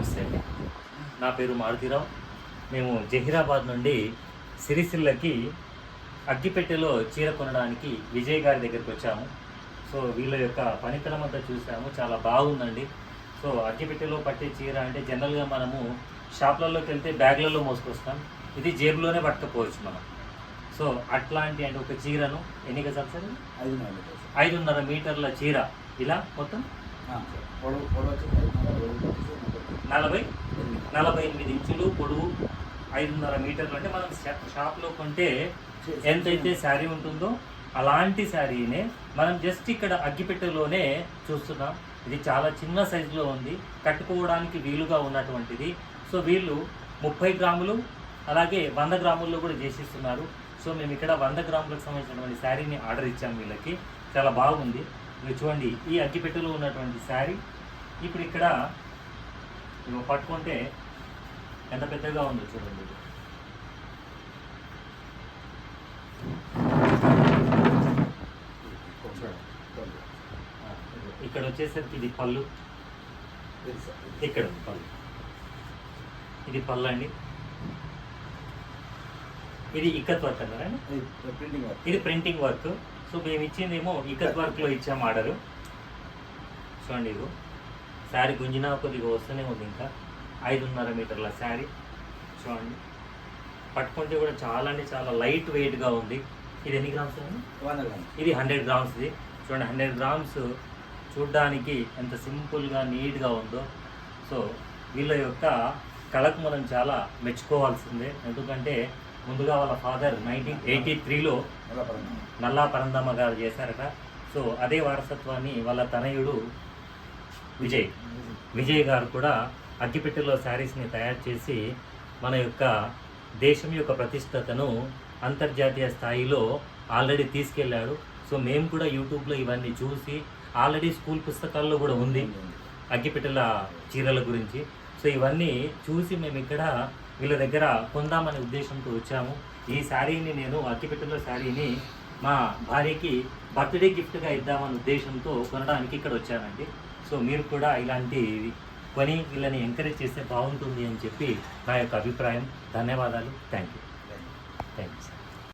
నమస్తే అండి. నా పేరు మారుతిరావు. మేము జహీరాబాద్ నుండి సిరిసిల్లకి అగ్గిపెట్టెలో చీర కొనడానికి విజయ్ గారి దగ్గరికి వచ్చాము. సో వీళ్ళ యొక్క పనితనం అంతా చూసాము. చాలా బాగుందండి. సో అగ్గిపెట్టెలో పట్టే చీర అంటే జనరల్గా మనము షాప్లలోకి వెళ్తే బ్యాగ్లలో మోసుకొస్తాం. ఇది జేబులోనే పట్టుకపోవచ్చు మనం. సో అట్లాంటి అంటే ఒక చీరను ఎన్ని గజాలు సార్. ఐదున్నర మీటర్ల చీర. ఇలా మొత్తం? నలభై? నలభై ఎనిమిది. ఇంచులు పొడవు ఐదున్నర మీటర్లు. అంటే మనం షాప్లో కొంటే ఎంతైతే శారీ ఉంటుందో అలాంటి శారీనే మనం జస్ట్ ఇక్కడ అగ్గిపెట్టెలోనే చూస్తున్నాం. ఇది చాలా చిన్న సైజులో ఉంది. కట్టుకోవడానికి వీలుగా ఉన్నటువంటిది. సో వీళ్ళు ముప్పై గ్రాములు అలాగే వంద గ్రాముల్లో కూడా చేసిస్తున్నారు. సో మేము ఇక్కడ వంద గ్రాములకు సంబంధించినటువంటి శారీని ఆర్డర్ ఇచ్చాము వీళ్ళకి. చాలా బాగుంది. చూడండి ఈ అగ్గిపెట్టెలో ఉన్నటువంటి శారీ ఇప్పుడు ఇక్కడ ఇవి పట్టుకుంటే ఎంత పెద్దగా ఉందో చూడండి. ఇక్కడ వచ్చేసరికి ఇది పళ్ళు. ఇక్కడ పళ్ళు ఇది పళ్ళు అండి ఇది ఇక్కత్ వర్క్ అన్నారా? ఇది ప్రింటింగ్ వర్క్. ఇది ప్రింటింగ్ వర్క్ సో మేము ఇచ్చిందేమో ఇక్కత్ వర్క్లో ఇచ్చాము ఆర్డరు చూడండి ఇది శారీ గుంజినా కొద్దిగా వస్తూనే ఉంది ఇంకా. ఐదున్నర మీటర్ల శారీ. చూడండి. పట్టుకుంటే కూడా చాలా అంటే చాలా లైట్ వెయిట్గా ఉంది. ఇది ఎన్ని గ్రామ్స్. ఇది హండ్రెడ్ గ్రామ్స్ది చూడండి హండ్రెడ్ గ్రామ్స్ చూడ్డానికి ఎంత సింపుల్గా నీట్గా ఉందో. సో వీళ్ళ యొక్క కళకు మనం చాలా మెచ్చుకోవాల్సిందే. ఎందుకంటే ముందుగా వాళ్ళ ఫాదర్ నైన్టీన్ ఎయిటీ త్రీలో నల్లా పరందమ్మ గారు చేశారట. సో అదే వారసత్వాన్ని వాళ్ళ తనయుడు విజయ్ విజయ్ గారు కూడా అగ్గిపెట్టెలో శారీస్ని తయారు చేసి మన యొక్క దేశం యొక్క ప్రతిష్టతను అంతర్జాతీయ స్థాయిలో ఆల్రెడీ తీసుకెళ్ళాడు. సో మేము కూడా యూట్యూబ్లో ఇవన్నీ చూసి ఆల్రెడీ స్కూల్ పుస్తకాల్లో కూడా ఉంది అగ్గిపెట్టెల చీరల గురించి. సో ఇవన్నీ చూసి మేము ఇక్కడ వీళ్ళ దగ్గర కొందామనే ఉద్దేశంతో వచ్చాము. ఈ శారీని నేను అగ్గిపెట్టెల శారీని మా భార్యకి బర్త్డే గిఫ్ట్గా ఇద్దామనే ఉద్దేశంతో కొనడానికి ఇక్కడ వచ్చానండి. సో మీరు కూడా ఇలాంటి కొని వీళ్ళని ఎంకరేజ్ చేస్తే బాగుంటుంది అని చెప్పి నా యొక్క అభిప్రాయం. ధన్యవాదాలు. Thank you thank you sir